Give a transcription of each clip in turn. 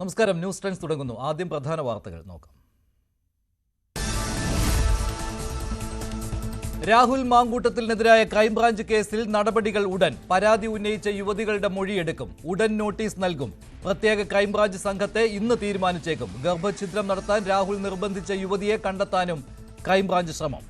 നമസ്കാരം news times തുടങ്ങുന്നു. ആദ്യം പ്രധാന വാർത്തകൾ നോക്കാം. രാഹുൽ മാങ്കൂട്ടത്തിനെതിരായ ക്രൈംബ്രാഞ്ച് കേസിൽ നടപടികൾ ഉടൻ. പരാതി ഉന്നയിച്ച യുവതികളുടെ മൊഴിയെടുക്കും. ഉടൻ നോട്ടീസ് നൽകും. പ്രത്യേക ക്രൈംബ്രാഞ്ച് സംഘത്തെ ഇന്ന് തീരുമാനിച്ചേക്കും. ഗർഭഛിദ്രം നടത്താൻ രാഹുൽ നിർബന്ധിച്ച യുവതിയെ കണ്ടെത്താനും ക്രൈംബ്രാഞ്ച് ശ്രമം.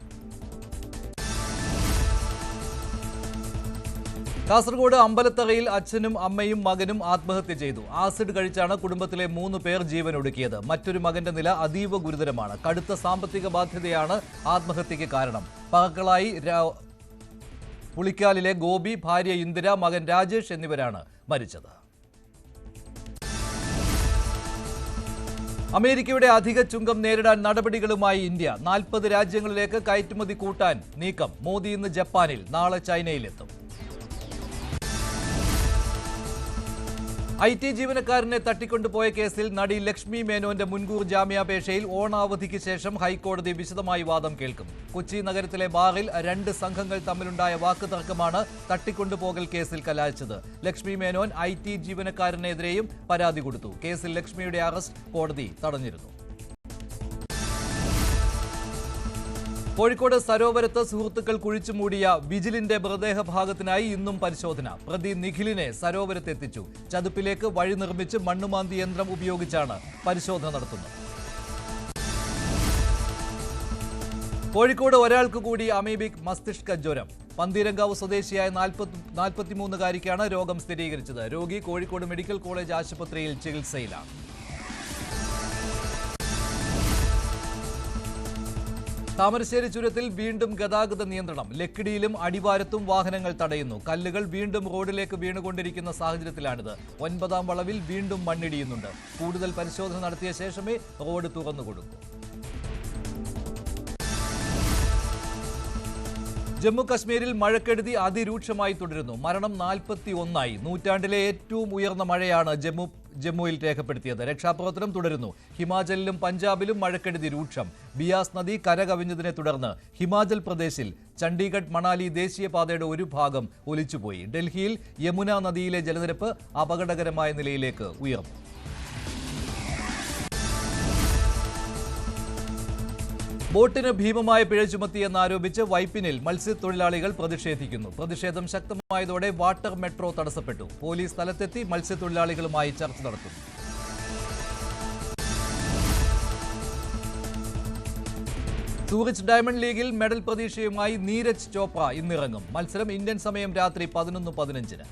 കാസർഗോഡ് അമ്പലത്തറയിൽ അച്ഛനും അമ്മയും മകനും ആത്മഹത്യ ചെയ്തു. ആസിഡ് കഴിച്ചാണ് കുടുംബത്തിലെ മൂന്ന് പേർ ജീവൻ ഒടുക്കിയത് മറ്റൊരു മകന്റെ നില അതീവ ഗുരുതരമാണ്. കടുത്ത സാമ്പത്തിക ബാധ്യതയാണ് ആത്മഹത്യക്ക് കാരണം. പകക്കളായി പുളിക്കാലിലെ ഗോപി ഭാര്യ ഇന്ദിര മകൻ രാജേഷ് എന്നിവരാണ് മരിച്ചത്. അമേരിക്കയുടെ അധിക ചുങ്കം നേരിടാൻ നടപടികളുമായി ഇന്ത്യ. നാൽപ്പത് രാജ്യങ്ങളിലേക്ക് കയറ്റുമതി കൂട്ടാൻ നീക്കം. മോദി ഇന്ന് ജപ്പാനിൽ നാളെ ചൈനയിലെത്തും. ഐ ടി ജീവനക്കാരനെ തട്ടിക്കൊണ്ടുപോയ കേസിൽ നടി ലക്ഷ്മി മേനോന്റെ മുൻകൂർ ജാമ്യാപേക്ഷയിൽ ഓണാവധിക്ക് ശേഷം ഹൈക്കോടതി വിശദമായി വാദം കേൾക്കും. കൊച്ചി നഗരത്തിലെ ബാറിൽ രണ്ട് സംഘങ്ങൾ തമ്മിലുണ്ടായ വാക്കുതർക്കമാണ് തട്ടിക്കൊണ്ടുപോകൽ കേസിൽ കലാശിച്ചത്. ലക്ഷ്മി മേനോൻ ഐ ടി ജീവനക്കാരനെതിരെയും പരാതി കൊടുത്തു. കേസിൽ ലക്ഷ്മിയുടെ അറസ്റ്റ് കോടതി തടഞ്ഞിരുന്നു. കോഴിക്കോട് സരോവരത്ത് സുഹൃത്തുക്കൾ കുഴിച്ചുമൂടിയ ബിജിലിന്റെ മൃതദേഹ ഭാഗത്തിനായി ഇന്നും പരിശോധന. പ്രതി നിഖിലിനെ സരോവരത്തെത്തിച്ചു. ചതുപ്പിലേക്ക് വഴി നിർമ്മിച്ച് മണ്ണുമാന്തി യന്ത്രം ഉപയോഗിച്ചാണ് പരിശോധന നടത്തുന്നത്. കോഴിക്കോട് ഒരാൾക്ക് കൂടി അമീബിക് മസ്തിഷ്ക ജ്വരം. പന്തീരങ്കാവ് സ്വദേശിയായ നാൽപ്പത്തി നാൽപ്പത്തിമൂന്നുകാരിക്കാണ് രോഗം സ്ഥിരീകരിച്ചത്. രോഗി കോഴിക്കോട് മെഡിക്കൽ കോളേജ് ആശുപത്രിയിൽ ചികിത്സയിലാണ്. താമരശ്ശേരി ചുരത്തിൽ വീണ്ടും ഗതാഗത നിയന്ത്രണം. ലക്കിടിയിലും അടിവാരത്തും വാഹനങ്ങൾ തടയുന്നു. കല്ലുകൾ വീണ്ടും റോഡിലേക്ക് വീണുകൊണ്ടിരിക്കുന്ന സാഹചര്യത്തിലാണിത്. ഒൻപതാം വളവിൽ വീണ്ടും മണ്ണിടിയുന്നുണ്ട്. കൂടുതൽ പരിശോധന നടത്തിയ ശേഷമേ റോഡ് തുറന്നുകൊടുക്കൂ. ജമ്മു കശ്മീരിൽ മഴക്കെടുതി അതിരൂക്ഷമായി തുടരുന്നു. മരണം നാൽപ്പത്തി ഒന്നായി. നൂറ്റാണ്ടിലെ ഏറ്റവും ഉയർന്ന മഴയാണ് ജമ്മു ജമ്മുവിൽ രേഖപ്പെടുത്തിയത്. രക്ഷാപ്രവർത്തനം തുടരുന്നു. ഹിമാചലിലും പഞ്ചാബിലും മഴക്കെടുതി രൂക്ഷം. ബിയാസ് നദി കരകവിഞ്ഞതിനെ തുടർന്ന് ഹിമാചൽ പ്രദേശിൽ ചണ്ഡീഗഡ് മണാലി ദേശീയപാതയുടെ ഒരു ഭാഗം ഒലിച്ചുപോയി. ഡൽഹിയിൽ യമുന നദിയിലെ ജലനിരപ്പ് അപകടകരമായ നിലയിലേക്ക് ഉയർന്നു. ബോട്ടിന് ഭീമമായ പിഴ ചുമത്തിയെന്നാരോപിച്ച് വൈപ്പിനിൽ മത്സ്യത്തൊഴിലാളികൾ പ്രതിഷേധിക്കുന്നു. പ്രതിഷേധം ശക്തമായതോടെ വാട്ടർ മെട്രോ തടസ്സപ്പെട്ടു. പോലീസ് സ്ഥലത്തെത്തി മത്സ്യത്തൊഴിലാളികളുമായി ചർച്ച നടത്തുന്നു സൂറിച്ച് ഡയമണ്ട് ലീഗിൽ മെഡൽ പ്രതീക്ഷയുമായി നീരജ് ചോപ്ര ഇന്നിറങ്ങും. മത്സരം ഇന്ത്യൻ സമയം രാത്രി പതിനൊന്ന് പതിനഞ്ചിന്.